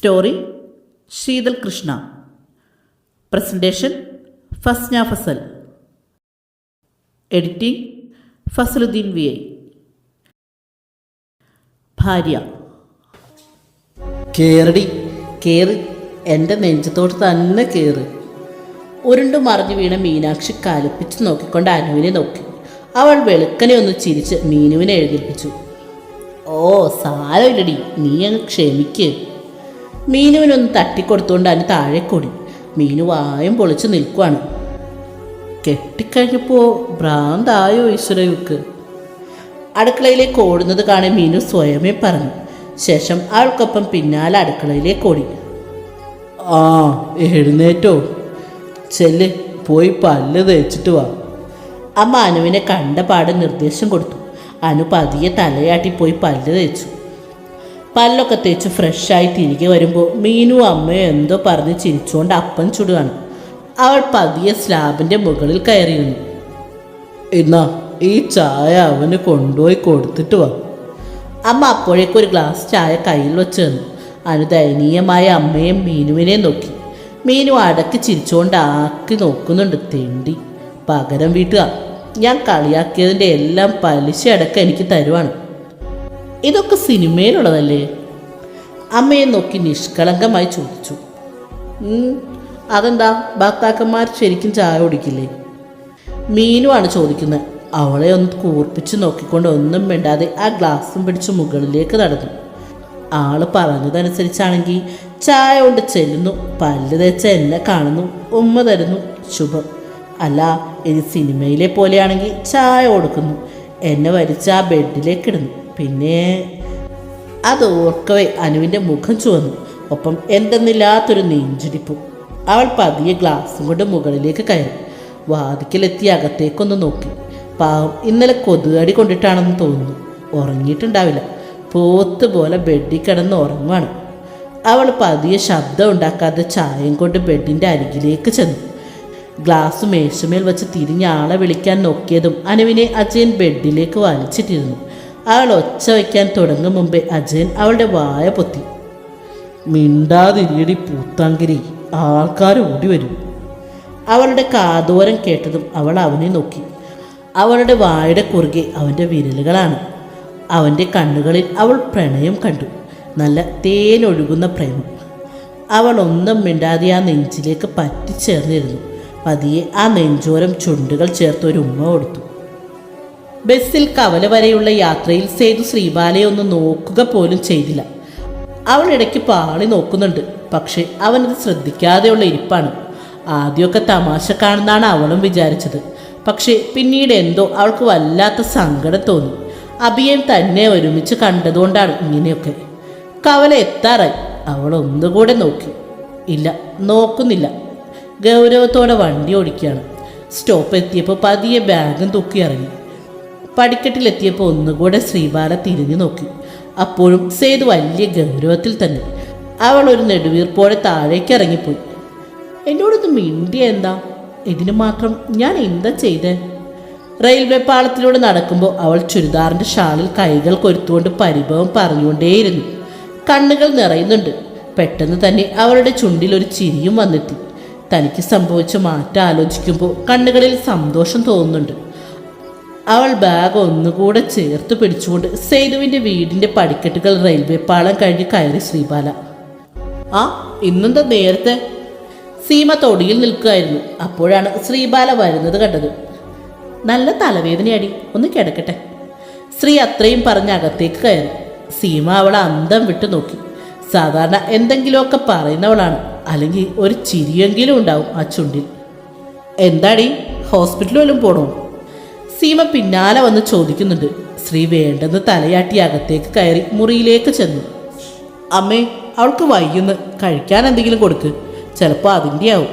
Story Sheethal Krishna. Presentation Fasna Fasal. Editing Fasaludheen V I. ഭാര്യ. കേറടി കേറ്. എന്റെ നെഞ്ചത്തോട്ട് തന്നെ കേറ്. ഉരുണ്ടു മറിഞ്ഞു വീണ മീനാക്ഷി കലപ്പിച്ച് നോക്കിക്കൊണ്ട് അനുവിനെ നോക്കി. അവൾ വെളുക്കനെ ഒന്ന് ചിരിച്ച് മീനുവിനെ എഴുതിപ്പിച്ചു. ഓ സാരമില്ലടി. നീ അങ്ങ് ക്ഷമിക്ക്. മീനുവിനൊന്ന് തട്ടിക്കൊടുത്തുകൊണ്ട് അതിന് താഴെ കൂടി. മീനു വായം പൊളിച്ച് നിൽക്കുവാണ്. കെട്ടിക്കഴിഞ്ഞപ്പോൾ ഭ്രാന്തായോ ഈശ്വരയുക്ക് അടുക്കളയിലേക്ക് ഓടുന്നത് കാണാൻ മീനു സ്വയമേ പറഞ്ഞു. ശേഷം അവൾക്കൊപ്പം പിന്നാലെ അടുക്കളയിലേക്ക് ഓടി. ആ എഴുന്നേറ്റോ. ചെല്ല് പോയി പല്ല് തേച്ചിട്ട് വാ. അമ്മ അനുവിനെ കണ്ട പാടെ നിർദ്ദേശം കൊടുത്തു. അനു പതിയെ തലയാട്ടി പോയി പല്ല് തേച്ചു. പല്ലൊക്കെ തേച്ച് ഫ്രഷായി തിരികെ വരുമ്പോൾ മീനു അമ്മയോ എന്തോ പറഞ്ഞ് ചിരിച്ചുകൊണ്ട് അപ്പം ചുടുകയാണ്. അവൾ പതിയെ സ്ലാബിന്റെ മുകളിൽ കയറിയിരുന്നു. എന്നാ ഈ ചായ അവന് കൊണ്ടുപോയി കൊടുത്തിട്ട് വാ. അമ്മ അപ്പോഴേക്കും ഒരു ഗ്ലാസ് ചായ കയ്യിൽ വെച്ച് തന്നു അനു ദയനീയമായ അമ്മയും മീനുവിനെ നോക്കി. മീനു അടക്കി ചിരിച്ചുകൊണ്ട് ആക്കി നോക്കുന്നുണ്ട്. തെണ്ടി പകരം വീട്ടുക ഞാൻ കളിയാക്കിയതിന്റെ എല്ലാം പലിശ അടക്കം എനിക്ക് തരുവാണ്. ഇതൊക്കെ സിനിമയിലുള്ളതല്ലേ? അമ്മയെ നോക്കി നിഷ്കളങ്കമായി ചോദിച്ചു. അതെന്താ ഭർത്താക്കന്മാർ ശരിക്കും ചായ കുടിക്കില്ലേ? മീനുമാണ് ചോദിക്കുന്നത്. അവളെ ഒന്ന് കൂർപ്പിച്ച് നോക്കിക്കൊണ്ട് ഒന്നും മിണ്ടാതെ ആ ഗ്ലാസും പിടിച്ച് മുകളിലേക്ക് നടന്നു. ആൾ പറഞ്ഞതനുസരിച്ചാണെങ്കിൽ ചായ കൊണ്ട് ചെല്ലുന്നു. പല്ല് തേച്ച എന്നെ കാണുന്നു. ഉമ്മ തരുന്നു. ശുഭം. അല്ല ഇനി സിനിമയിലെ പോലെയാണെങ്കിൽ ചായ കൊടുക്കുന്നു. എന്നെ വലിച്ച് ആ ബെഡിലേക്ക് ഇടുന്നു. പിന്നെ അത് ഓർക്കവേ അനുവിന്റെ മുഖം ചുവന്നു. ഒപ്പം എന്തെന്നില്ലാത്തൊരു നെഞ്ചിടിപ്പും. അവൾ പതിയെ ഗ്ലാസും കൊണ്ട് മുകളിലേക്ക് കയറി. വാതിക്കലെത്തി അകത്തേക്കൊന്ന് നോക്കി. പാവം ഇന്നലെ കൊതുകടി കൊണ്ടിട്ടാണെന്ന് തോന്നുന്നു. ഉറങ്ങിയിട്ടുണ്ടാവില്ല. പോത്ത് പോലെ ബെഡിൽ കിടന്ന് ഉറങ്ങുവാണ്. അവൾ പതിയെ ശബ്ദം ഉണ്ടാക്കാതെ ചായം കൊണ്ട് ബെഡിന്റെ അരികിലേക്ക് ചെന്നു. ഗ്ലാസ് മേശമേൽ വെച്ച് തിരിഞ്ഞ് ആളെ വിളിക്കാൻ നോക്കിയതും അനുവിനെ അജയൻ ബെഡിലേക്ക് വലിച്ചിട്ടിരുന്നു. അവൾ ഒച്ച വയ്ക്കാൻ തുടങ്ങും മുമ്പേ അജയൻ അവളുടെ വായ പൊത്തി. മിണ്ടാതിരിയടി പൂത്താങ്കിരി ആൾക്കാർ ഓടി വരും. അവളുടെ കാതോരം കേട്ടതും അവൾ അവനെ നോക്കി. അവളുടെ വായുടെ കുറുകെ അവന്റെ വിരലുകളാണ്. അവന്റെ കണ്ണുകളിൽ അവൾ പ്രണയം കണ്ടു. നല്ല തേനൊഴുകുന്ന പ്രേമം. അവൾ ഒന്നും മിണ്ടാതെ ആ നെഞ്ചിലേക്ക് പറ്റിച്ചേർന്നിരുന്നു. പതിയെ ആ നെഞ്ചോരം ചുണ്ടുകൾ ചേർത്ത് ഒരു ഉമ്മ കൊടുത്തു. ബസ്സിൽ കവല വരെയുള്ള യാത്രയിൽ സേതു ശ്രീബാലയെ ഒന്ന് നോക്കുക പോലും ചെയ്തില്ല. അവൾ ഇടയ്ക്ക് പാളി നോക്കുന്നുണ്ട്. പക്ഷെ അവനത് ശ്രദ്ധിക്കാതെയുള്ള ഇരിപ്പാണ്. ആദ്യമൊക്കെ തമാശ കാണുന്നാണ് അവളും വിചാരിച്ചത്. പക്ഷേ പിന്നീട് എന്തോ അവൾക്ക് വല്ലാത്ത സങ്കടം തോന്നി. അഭിയെ തന്നെ ഒരുമിച്ച് കണ്ടതുകൊണ്ടാണ് ഇങ്ങനെയൊക്കെ. കവല എത്താറായി. അവൾ ഒന്നുകൂടെ നോക്കി. ഇല്ല നോക്കുന്നില്ല. ഗൗരവത്തോടെ വണ്ടി ഓടിക്കുകയാണ്. സ്റ്റോപ്പ് എത്തിയപ്പോൾ പതിയെ ബാഗും തൂക്കി ഇറങ്ങി പടിക്കെട്ടിലെത്തിയപ്പോൾ ഒന്നുകൂടെ ശ്രീബാല തിരിഞ്ഞു നോക്കി. അപ്പോഴും സേതു വലിയ ഗൗരവത്തിൽ തന്നെ. അവൾ ഒരു നെടുവീർപ്പോടെ താഴേക്ക് ഇറങ്ങിപ്പോയി എന്നോടൊന്ന് മിണ്ടിയ എന്താ? ഇതിനു മാത്രം ഞാൻ എന്താ ചെയ്തേ? റെയിൽവേ പാളത്തിലൂടെ നടക്കുമ്പോൾ അവൾ ചുരിദാറിന്റെ ഷാളിൽ കൈകൾ കൊരുത്തുകൊണ്ട് പരിഭവം പറഞ്ഞുകൊണ്ടേയിരുന്നു. കണ്ണുകൾ നിറയുന്നുണ്ട്. പെട്ടെന്ന് തന്നെ അവളുടെ ചുണ്ടിൽ ഒരു ചിരിയും വന്നെത്തി. തനിക്ക് സംഭവിച്ച മാറ്റം ആലോചിക്കുമ്പോൾ കണ്ണുകളിൽ സന്തോഷം തോന്നുന്നുണ്ട്. അവൾ ബാഗ് ഒന്നുകൂടെ ചേർത്ത് പിടിച്ചുകൊണ്ട് സേതുവിന്റെ വീടിന്റെ പടിക്കെട്ടുകൾ റെയിൽവേ പാളം കഴിഞ്ഞ് കയറി ശ്രീബാല. ആ ഇന്നെന്താ നേരത്തെ? സീമ തൊടിയിൽ നിൽക്കുകയായിരുന്നു അപ്പോഴാണ് ശ്രീബാല വരുന്നത് കണ്ടത്. നല്ല തലവേദനയടി. ഒന്ന് കിടക്കട്ടെ. ശ്രീ അത്രയും പറഞ്ഞ് അകത്തേക്ക് കയറി. സീമ അവളെ അന്തം വിട്ടു നോക്കി. സാധാരണ എന്തെങ്കിലുമൊക്കെ പറയുന്നവളാണ്. അല്ലെങ്കിൽ ഒരു ചിരിയെങ്കിലും ഉണ്ടാവും ആ ചുണ്ടിൽ. എന്താടി? ഹോസ്പിറ്റലിലും പോണോ? സീമ പിന്നാലെ വന്ന് ചോദിക്കുന്നുണ്ട്. ശ്രീ വേണ്ടെന്ന് തലയാട്ടി അകത്തേക്ക് കയറി മുറിയിലേക്ക് ചെന്നു. അമ്മേ അവൾക്ക് വൈകുന്നു കഴിക്കാൻ എന്തെങ്കിലും കൊടുക്ക്. ചിലപ്പോൾ അതിന്റെ ആവും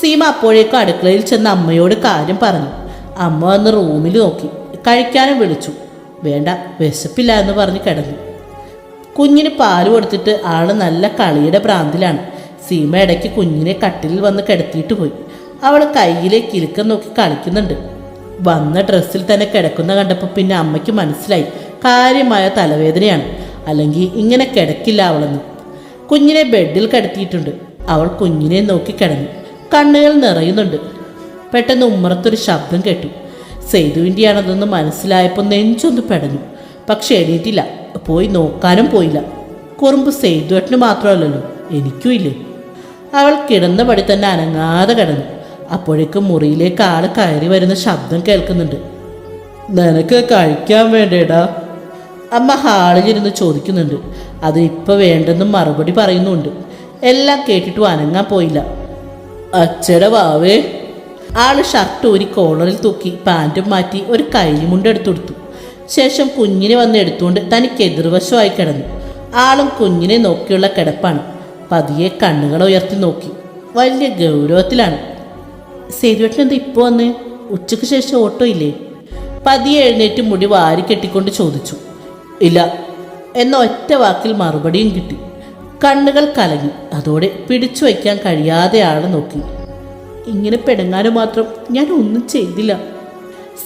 സീമ അപ്പോഴേക്കും അടുക്കളയിൽ ചെന്ന് അമ്മയോട് കാര്യം പറഞ്ഞു. അമ്മ വന്ന് റൂമിൽ നോക്കി. കഴിക്കാനും വിളിച്ചു. വേണ്ട വിശപ്പില്ല എന്ന് പറഞ്ഞ് കിടന്നു. കുഞ്ഞിന് പാൽ കൊടുത്തിട്ട് ആൾ നല്ല കളിയുടെ ഭ്രാന്തിലാണ് സീമ ഇടയ്ക്ക് കുഞ്ഞിനെ കട്ടിലിൽ വന്ന് കിടത്തിയിട്ട് പോയി. അവൾ കയ്യിലെ കിലുക്കം നോക്കി കളിക്കുന്നുണ്ട്. വന്ന ഡ്രസ്സിൽ തന്നെ കിടക്കുന്ന കണ്ടപ്പോൾ പിന്നെ അമ്മയ്ക്ക് മനസ്സിലായി. കാര്യമായ തലവേദനയാണ്. അല്ലെങ്കിൽ ഇങ്ങനെ കിടക്കില്ല അവളെന്ന്. കുഞ്ഞിനെ ബെഡിൽ കിടത്തിയിട്ടുണ്ട്. അവൾ കുഞ്ഞിനെ നോക്കി കിടന്നു. കണ്ണുകൾ നിറയുന്നുണ്ട്. പെട്ടെന്ന് ഉമ്മറത്തൊരു ശബ്ദം കേട്ടു. സേതുവിന്റെയാണതെന്ന് മനസ്സിലായപ്പോൾ നെഞ്ചൊന്ന് പെടഞ്ഞു. പക്ഷെ എണീറ്റില്ല. പോയി നോക്കാനും പോയില്ല. കുറുമ്പ് സേതുവേട്ടന് മാത്രമല്ലല്ലോ. എനിക്കും ഇല്ലേ അവൾ കിടന്ന പടി തന്നെ അനങ്ങാതെ കിടന്നു. അപ്പോഴേക്കും മുറിയിലേക്ക് ആൾ കയറി വരുന്ന ശബ്ദം കേൾക്കുന്നുണ്ട്. നിനക്ക് കഴിക്കാൻ വേണ്ടേടാ? അമ്മ ഹാളിലിരുന്ന് ചോദിക്കുന്നുണ്ട്. അത് ഇപ്പം വേണ്ടെന്ന് മറുപടി പറയുന്നുണ്ട്. എല്ലാം കേട്ടിട്ടും അനങ്ങാൻ പോയില്ല. അച്ഛടെ വാവേ. ആൾ ഷർട്ട് ഒരു കോളറിൽ തൂക്കി പാന്റും മാറ്റി ഒരു കൈമുണ്ട് എടുത്തു കൊടുത്തു ശേഷം കുഞ്ഞിനെ വന്ന് എടുത്തുകൊണ്ട് തനിക്ക് എതിർവശമായി കിടന്നു. ആളും കുഞ്ഞിനെ നോക്കിയുള്ള കിടപ്പാണ്. പതിയെ കണ്ണുകൾ ഉയർത്തി നോക്കി. വലിയ ഗൗരവത്തിലാണ്. സേതുവേട്ടൻ എന്താ ഇപ്പോൾ വന്ന്? ഉച്ചയ്ക്ക് ശേഷം ഓട്ടോ ഇല്ലേ? പതിയെ എഴുന്നേറ്റ് മുടി വാരി കെട്ടിക്കൊണ്ട് ചോദിച്ചു. ഇല്ല എന്ന ഒറ്റ വാക്കിൽ മറുപടിയും കിട്ടി. കണ്ണുകൾ കലങ്ങി. അതോടെ പിടിച്ചു വയ്ക്കാൻ കഴിയാതെ ആളെ നോക്കി. ഇങ്ങനെ പെടുങ്ങാനും മാത്രം ഞാൻ ഒന്നും ചെയ്തില്ല.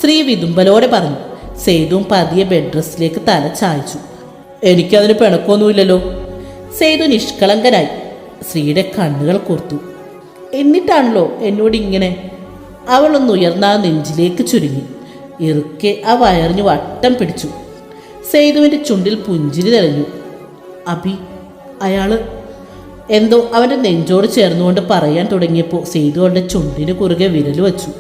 സ്ത്രീ വിതുമ്പലോടെ പറഞ്ഞു. സേതുവും പതിയെ ബെഡ് തല ചായച്ചു. എനിക്കതിന് പിണക്കൊന്നുമില്ലല്ലോ സേതു നിഷ്കളങ്കനായി. സ്ത്രീയുടെ കണ്ണുകൾ കോർത്തു. എന്നിട്ടാണല്ലോ എന്നോട് ഇങ്ങനെ. അവളൊന്ന് ഉയർന്ന നെഞ്ചിലേക്ക് ചുരുങ്ങി. ഇറുക്കെ ആ വയറിഞ്ഞു വട്ടം പിടിച്ചു. സേതുവിന്റെ ചുണ്ടിൽ പുഞ്ചിരി തെളിഞ്ഞു. അഭി അയാൾ എന്തോ അവന്റെ നെഞ്ചോട് ചേർന്നുകൊണ്ട് പറയാൻ തുടങ്ങിയപ്പോൾ സേതു അവളുടെ ചുണ്ടിന് കുറുകെ വിരൽ വച്ചു.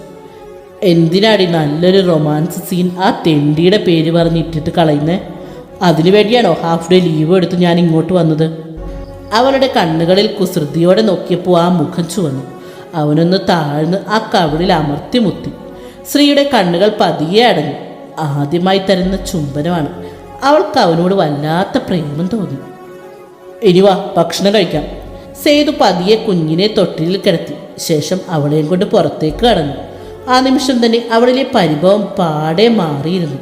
എന്തിനാടി നല്ലൊരു റൊമാൻസ് സീൻ ആ തെണ്ടിയുടെ പേര് പറഞ്ഞിട്ടിട്ട് കളയുന്നേ? അതിനു വേണ്ടിയാണോ ഹാഫ് ഡേ ലീവ് എടുത്ത് ഞാൻ ഇങ്ങോട്ട് വന്നത്? അവളുടെ കണ്ണുകളിൽ കുസൃതിയോടെ നോക്കിയപ്പോൾ ആ മുഖം ചുവന്നു. അവനൊന്ന് താഴ്ന്ന് ആ കവിളിൽ അമർത്തി മുത്തി. സ്ത്രീയുടെ കണ്ണുകൾ പതിയെ അടഞ്ഞു. ആദ്യമായി തരുന്ന ചുംബനമാണ്. അവൾക്ക് അവനോട് വല്ലാത്ത പ്രേമം തോന്നി. ഇനി വാ ഭക്ഷണം കഴിക്കാം. സേതു പതിയെ കുഞ്ഞിനെ തൊട്ടിലിൽ കിടത്തി. ശേഷം അവളെയും കൊണ്ട് പുറത്തേക്ക് കടന്നു. ആ നിമിഷം തന്നെ അവളിലെ പരിഭവം പാടെ മാറിയിരുന്നു.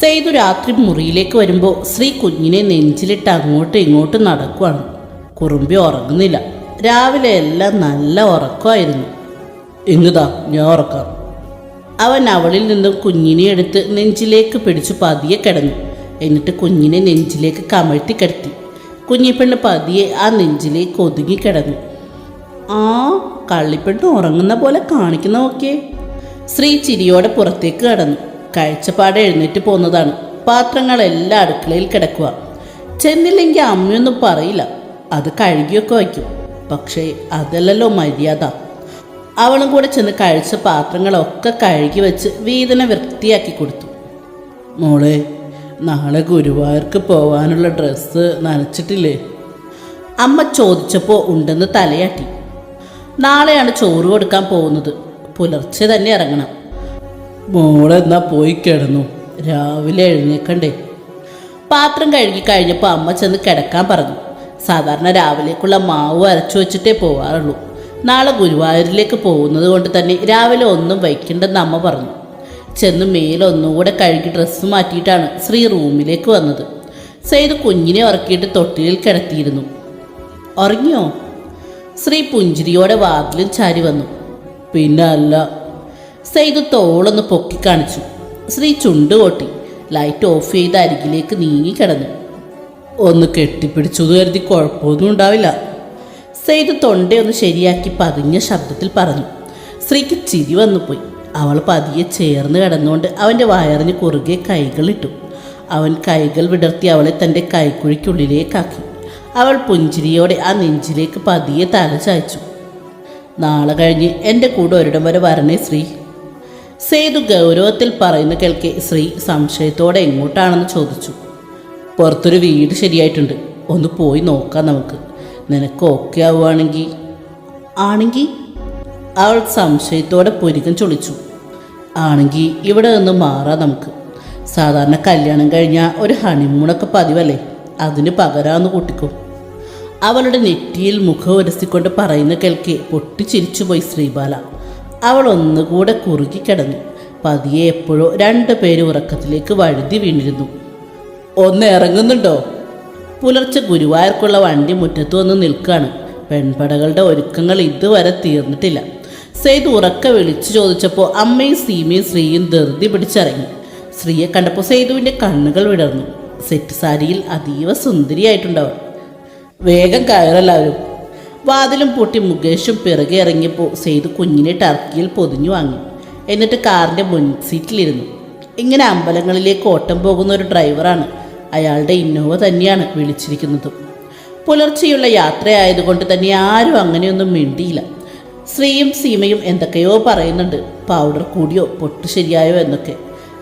സേതു രാത്രി മുറിയിലേക്ക് വരുമ്പോൾ ശ്രീ കുഞ്ഞിനെ നെഞ്ചിലിട്ട് അങ്ങോട്ടും ഇങ്ങോട്ടും നടക്കുവാണ്. കുറുമ്പി ഉറങ്ങുന്നില്ല. രാവിലെ എല്ലാം നല്ല ഉറക്കമായിരുന്നു. ഇന്നുതാ ഞാൻ ഉറക്കാം. അവൻ അവളിൽ നിന്നും കുഞ്ഞിനെ എടുത്ത് നെഞ്ചിലേക്ക് പിടിച്ചു പതിയെ കിടന്നു. എന്നിട്ട് കുഞ്ഞിനെ നെഞ്ചിലേക്ക് കമഴ്ത്തി കിടത്തി. കുഞ്ഞിപ്പെണ്ണ് പതിയെ ആ നെഞ്ചിലേക്ക് ഒതുങ്ങി കിടന്നു. ആ കള്ളിപ്പെണ്ണ് ഉറങ്ങുന്ന പോലെ കാണിക്കുന്ന നോക്കിയേ. ശ്രീ ചിരിയോടെ പുറത്തേക്ക് കടന്നു. കാഴ്ചപ്പാട് എഴുന്നേറ്റ് പോന്നതാണ്. പാത്രങ്ങളെല്ലാം അടുക്കളയിൽ കിടക്കുക ചെന്നില്ലെങ്കിൽ അമ്മയൊന്നും പറയില്ല. അത് കഴുകിയൊക്കെ വയ്ക്കും. പക്ഷേ അതല്ലല്ലോ മര്യാദ. അവളും കൂടെ ചെന്ന് കഴിച്ച പാത്രങ്ങളൊക്കെ കഴുകി വെച്ച് വീതന വൃത്തിയാക്കി കൊടുത്തു. മോളെ നാളെ ഗുരുവായൂർക്ക് പോവാനുള്ള ഡ്രസ്സ് നനച്ചിട്ടില്ലേ? അമ്മ ചോദിച്ചപ്പോൾ ഉണ്ടെന്ന് തലയാട്ടി. നാളെയാണ് ചോറ് കൊടുക്കാൻ പോകുന്നത്. പുലർച്ചെ തന്നെ ഇറങ്ങണം. മോളെന്നാ പോയി കിടന്നു. രാവിലെ എഴുന്നേക്കണ്ടേ. പാത്രം കഴുകി കഴിഞ്ഞപ്പോൾ അമ്മ ചെന്ന് കിടക്കാൻ പറഞ്ഞു. സാധാരണ രാവിലേക്കുള്ള മാവ് അരച്ചു വെച്ചിട്ടേ പോവാറുള്ളൂ. നാളെ ഗുരുവായൂരിലേക്ക് പോകുന്നത് കൊണ്ട് തന്നെ രാവിലെ ഒന്നും വയ്ക്കണ്ടെന്ന് അമ്മ പറഞ്ഞു. ചെന്ന് മേലൊന്നുകൂടെ കഴുകി ഡ്രസ്സ് മാറ്റിയിട്ടാണ് ശ്രീ റൂമിലേക്ക് വന്നത്. സെയ്ത് കുഞ്ഞിനെ ഉറക്കിയിട്ട് തൊട്ടിലിൽ കിടത്തിയിരുന്നു. ഉറങ്ങിയോ? ശ്രീ പുഞ്ചിരിയോടെ വാതിലും ചാരി വന്നു. പിന്നെ അല്ല. സെയ്ത് തോളൊന്ന് പൊക്കി കാണിച്ചു. ശ്രീ ചുണ്ട് കൊട്ടി. ലൈറ്റ് ഓഫ് ചെയ്ത് അരികിലേക്ക് നീങ്ങി കിടന്നു. ഒന്ന് കെട്ടിപ്പിടിച്ചു കരുതി കുഴപ്പമൊന്നും ഉണ്ടാവില്ല. സെയ്ത് തൊണ്ടയൊന്ന് ശരിയാക്കി പതിഞ്ഞ ശബ്ദത്തിൽ പറഞ്ഞു. സ്ത്രീക്ക് ചിരി വന്നുപോയി. അവൾ പതിയെ ചേർന്ന് കിടന്നുകൊണ്ട് അവന്റെ വയറിന് കുറുകെ കൈകളിട്ടു അവൻ കൈകൾ വിടർത്തി അവളെ തന്റെ കൈക്കുഴിക്കുള്ളിലേക്കാക്കി. അവൾ പുഞ്ചിരിയോടെ ആ നെഞ്ചിലേക്ക് പതിയെ തല ചായച്ചു. നാളെ കഴിഞ്ഞ് എന്റെ കൂടെ ഒരിടം വരെ വരണേ ശ്രീ സേതു ഗൗരവത്തിൽ പറയുന്ന കേൾക്കെ ശ്രീ സംശയത്തോടെ എങ്ങോട്ടാണെന്ന് ചോദിച്ചു. പുറത്തൊരു വീട് ശരിയായിട്ടുണ്ട്. ഒന്ന് പോയി നോക്കാം നമുക്ക്. നിനക്ക് ഓക്കെ ആവുകയാണെങ്കിൽ ആണെങ്കിൽ അവൾ സംശയത്തോടെ പുരികം ചൊളിച്ചു. ആണെങ്കിൽ ഇവിടെ നിന്ന് മാറാം നമുക്ക്. സാധാരണ കല്യാണം കഴിഞ്ഞാൽ ഒരു ഹണിമൂണൊക്കെ പതിവല്ലേ? അതിന് പകരാന്ന് കൂട്ടിക്കോ. അവളുടെ നെറ്റിയിൽ മുഖം ഉരസിക്കൊണ്ട് പറയുന്ന കേൾക്കെ പൊട്ടിച്ചിരിച്ചുപോയി ശ്രീബാല. അവൾ ഒന്നുകൂടെ കുറുകി കിടന്നു. പതിയെ എപ്പോഴോ രണ്ടു പേര് ഉറക്കത്തിലേക്ക് വഴുതി വീണിരുന്നു. ഒന്ന് ഇറങ്ങുന്നുണ്ടോ? പുലർച്ചെ ഗുരുവായൂർക്കുള്ള വണ്ടി മുറ്റത്ത് വന്ന് നിൽക്കുകയാണ് പെൺപടകളുടെ ഒരുക്കങ്ങൾ ഇതുവരെ തീർന്നിട്ടില്ല. സെയ്ത് ഉറക്ക വിളിച്ചു ചോദിച്ചപ്പോൾ അമ്മയും സീമയും ശ്രീയും ധൃതി പിടിച്ചിറങ്ങി. ശ്രീയെ കണ്ടപ്പോൾ സെയ്തുവിന്റെ കണ്ണുകൾ വിടർന്നു. സെറ്റ് സാരിയിൽ അതീവ സുന്ദരിയായിട്ടുണ്ടവർ വേഗം കയറല്ലാവരും വാതിലും പൂട്ടി മുകേഷും പിറകെ ഇറങ്ങിയപ്പോൾ സെയ്ത് കുഞ്ഞിനെ ടർക്കിയിൽ പൊതിഞ്ഞു വാങ്ങി. എന്നിട്ട് കാറിന്റെ മുൻ സീറ്റിലിരുന്നു ഇങ്ങനെ അമ്പലങ്ങളിലേക്ക് ഓട്ടം പോകുന്ന ഒരു ഡ്രൈവറാണ്. അയാളുടെ ഇന്നോവ തന്നെയാണ് വിളിച്ചിരിക്കുന്നത്. പുലർച്ചെയുള്ള യാത്രയായതുകൊണ്ട് തന്നെ ആരും അങ്ങനെയൊന്നും മിണ്ടിയില്ല. ശ്രീയും സീമയും എന്തൊക്കെയോ പറയുന്നുണ്ട്. പൗഡർ കൂടിയോ പൊട്ട് ശരിയായോ എന്നൊക്കെ.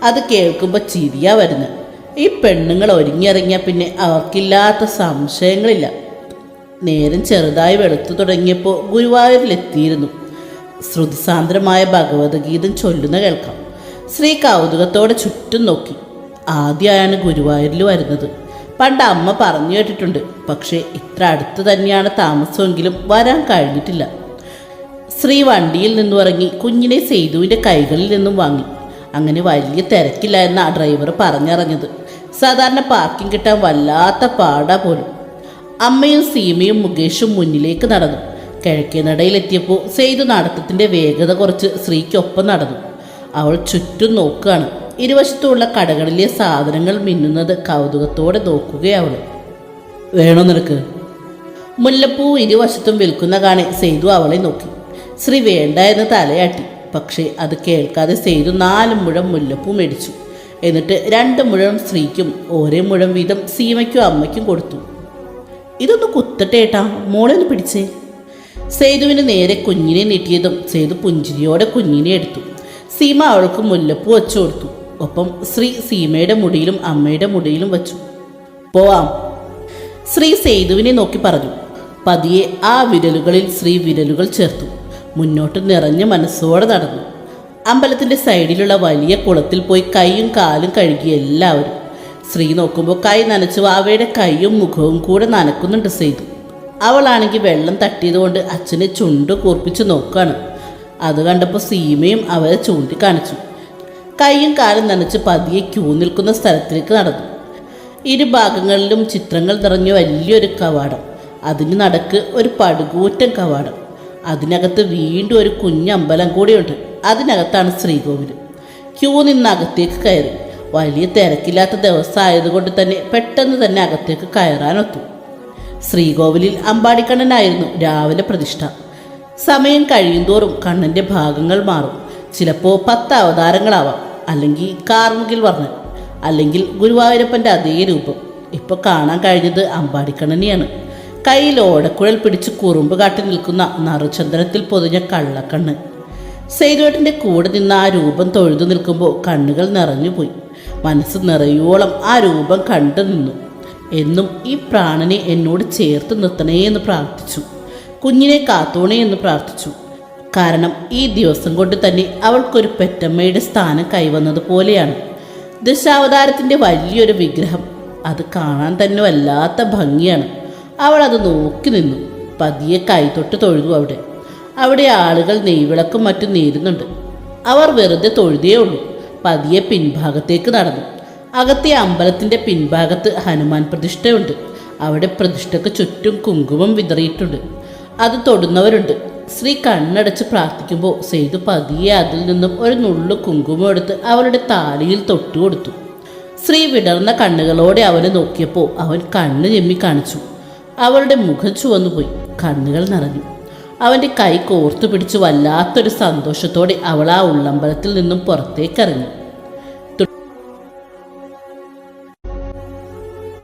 അത് കേൾക്കുമ്പോൾ ചിരിയാ വരുന്നത് ഈ പെണ്ണുങ്ങൾ ഒരുങ്ങിയിറങ്ങിയ പിന്നെ അവർക്കില്ലാത്ത സംശയങ്ങളില്ല. നേരം ചെറുതായി വെളുത്തു തുടങ്ങിയപ്പോൾ ഗുരുവായൂരിലെത്തിയിരുന്നു. ശ്രുതിസാന്ദ്രമായ ഭഗവത്ഗീതം ചൊല്ലുന്ന കേൾക്കാം. ശ്രീ കൗതുകത്തോടെ ചുറ്റും നോക്കി. ആദ്യമായാണ് ഗുരുവായൂരിൽ വരുന്നത്. പണ്ട് അമ്മ പറഞ്ഞു കേട്ടിട്ടുണ്ട് പക്ഷേ ഇത്ര അടുത്ത് തന്നെയാണ് താമസമെങ്കിലും വരാൻ കഴിഞ്ഞിട്ടില്ല. ശ്രീ വണ്ടിയിൽ നിന്നും ഇറങ്ങി കുഞ്ഞിനെ സേതുവിന്റെ കൈകളിൽ നിന്നും വാങ്ങി. അങ്ങനെ വലിയ തിരക്കില്ല എന്ന ആ ഡ്രൈവർ പറഞ്ഞറിഞ്ഞത്. സാധാരണ പാർക്കിംഗ് കിട്ടാൻ വല്ലാത്ത പാടാ പോലും. അമ്മയും സീമയും മുകേഷും മുന്നിലേക്ക് നടന്നു. കിഴക്കേ നടയിലെത്തിയപ്പോൾ സേതു നടത്തത്തിന്റെ വേഗത കുറച്ച് സ്ത്രീക്കൊപ്പം നടന്നു. അവൾ ചുറ്റും നോക്കുകയാണ്. ഇരുവശത്തുമുള്ള കടകളിലെ സാധനങ്ങൾ മിന്നുന്നത് കൗതുകത്തോടെ നോക്കുകയവൾ വേണോ നിനക്ക്? മുല്ലപ്പൂ ഇരുവശത്തും വിൽക്കുന്ന കാണെ സെയ്തു അവളെ നോക്കി. ശ്രീ വേണ്ട എന്ന് തലയാട്ടി. പക്ഷേ അത് കേൾക്കാതെ സെയ്തു നാല് മുഴം മുല്ലപ്പൂ മേടിച്ചു. എന്നിട്ട് രണ്ട് മുഴം സ്ത്രീക്കും ഒരേ മുഴം വീതം സീമയ്ക്കും അമ്മയ്ക്കും കൊടുത്തു. ഇതൊന്ന് കുത്തട്ടെ ഏട്ടാ മോളെ ഒന്ന് പിടിച്ചേ. സേതുവിന് നേരെ കുഞ്ഞിനെ നീട്ടിയതും സേതു പുഞ്ചിരിയോടെ കുഞ്ഞിനെ എടുത്തു. സീമ അവൾക്ക് മുല്ലപ്പൂ വെച്ചു കൊടുത്തു. ഒപ്പം ശ്രീ സീമയുടെ മുടിയിലും അമ്മയുടെ മുടിയിലും വച്ചു. പോവാം. ശ്രീ സേതുവിനെ നോക്കി പറഞ്ഞു. പതിയെ ആ വിരലുകളിൽ ശ്രീ വിരലുകൾ ചേർത്തു. മുന്നോട്ട് നിറഞ്ഞ മനസ്സോടെ നടന്നു. അമ്പലത്തിന്റെ സൈഡിലുള്ള വലിയ കുളത്തിൽ പോയി കൈയും കാലും കഴുകി എല്ലാവരും. ശ്രീ നോക്കുമ്പോൾ കൈ നനച്ചു അവയുടെ കൈയും മുഖവും കൂടെ നനക്കുന്നുണ്ട് സേതു. അവളാണെങ്കിൽ വെള്ളം തട്ടിയതുകൊണ്ട് അച്ഛനെ ചുണ്ട് കൂർപ്പിച്ച് നോക്കുകയാണ് അത് കണ്ടപ്പോൾ സീമയും അവരെ ചൂണ്ടിക്കാണിച്ചു. കൈയും കാലും നനച്ച് പതിയെ ക്യൂ നിൽക്കുന്ന സ്ഥലത്തേക്ക് നടന്നു. ഇരുഭാഗങ്ങളിലും ചിത്രങ്ങൾ നിറഞ്ഞ വലിയൊരു കവാടം. അതിന് നടക്ക് ഒരു പടുകൂറ്റൻ കവാടം. അതിനകത്ത് വീണ്ടും ഒരു കുഞ്ഞമ്പലം കൂടിയുണ്ട്. അതിനകത്താണ് ശ്രീകോവിൽ ക്യൂ നിന്ന് അകത്തേക്ക് കയറി. വലിയ തിരക്കില്ലാത്ത ദിവസം ആയതുകൊണ്ട് തന്നെ പെട്ടെന്ന് തന്നെ അകത്തേക്ക് കയറാനൊത്തു. ശ്രീകോവിലിൽ അമ്പാടിക്കണ്ണനായിരുന്നു രാവിലെ പ്രതിഷ്ഠ. സമയം കഴിയുന്തോറും കണ്ണന്റെ ഭാഗങ്ങൾ മാറും. ചിലപ്പോൾ പത്ത് അവതാരങ്ങളാവാം. അല്ലെങ്കിൽ കാർമുകിൽ വർണൻ അല്ലെങ്കിൽ ഗുരുവായൂരപ്പന്റെ അതേ രൂപം. ഇപ്പോൾ കാണാൻ കഴിഞ്ഞത് അമ്പാടിക്കണ്ണനെയാണ്. കയ്യിൽ ഓടക്കുഴൽ പിടിച്ച് കുറുമ്പ് കാട്ടി നിൽക്കുന്ന നറുചന്ദ്രത്തിൽ പൊതിഞ്ഞ കള്ളക്കണ്ണ്. സേതുവേട്ടന്റെ കൂടെ നിന്ന് ആ രൂപം തൊഴുതു നിൽക്കുമ്പോൾ കണ്ണുകൾ നിറഞ്ഞുപോയി മനസ്സ് നിറയോളം ആ രൂപം കണ്ടു നിന്നു. എന്നും ഈ പ്രാണനെ എന്നോട് ചേർത്ത് നിർത്തണേ എന്ന് പ്രാർത്ഥിച്ചു. കുഞ്ഞിനെ കാത്തോണേ എന്ന് പ്രാർത്ഥിച്ചു. കാരണം ഈ ദിവസം കൊണ്ട് തന്നെ അവൾക്കൊരു പെറ്റമ്മയുടെ സ്ഥാനം കൈവന്നതുപോലെയാണ് ദശാവതാരത്തിന്റെ വലിയൊരു വിഗ്രഹം അത് കാണാൻ തന്നെ വല്ലാത്ത ഭംഗിയാണ്. അവൾ അത് നോക്കി നിന്നു. പതിയെ കൈതൊട്ട് തൊഴുതു അവിടെ. അവിടെ ആളുകൾ നെയ്വിളക്കും മറ്റും നേരുന്നുണ്ട്. അവർ വെറുതെ തൊഴുതേ ഉള്ളൂ. പതിയെ പിൻഭാഗത്തേക്ക് നടന്നു. അകത്തെ അമ്പലത്തിന്റെ പിൻഭാഗത്ത് ഹനുമാൻ പ്രതിഷ്ഠയുണ്ട്. അവിടെ പ്രതിഷ്ഠയ്ക്ക് ചുറ്റും കുങ്കുമം വിതറിയിട്ടുണ്ട്. അത് തൊടുന്നവരുണ്ട്. ശ്രീ കണ്ണടച്ച് പ്രാർത്ഥിക്കുമ്പോൾ സെയ്തു പതിയെ അതിൽ നിന്നും ഒരു നുള്ളു കുങ്കുമം എടുത്ത് അവളുടെ താലിയിൽ തൊട്ടുകൊടുത്തു ശ്രീ വിടർന്ന കണ്ണുകളോടെ അവനെ നോക്കിയപ്പോൾ അവൻ കണ്ണ് ചെമ്മി കാണിച്ചു. അവളുടെ മുഖം ചുവന്നുപോയി കണ്ണുകൾ നിറഞ്ഞു. അവന്റെ കൈ കോർത്തു പിടിച്ച് വല്ലാത്തൊരു സന്തോഷത്തോടെ അവൾ ആ ഉള്ളമ്പലത്തിൽ നിന്നും പുറത്തേക്കിറങ്ങി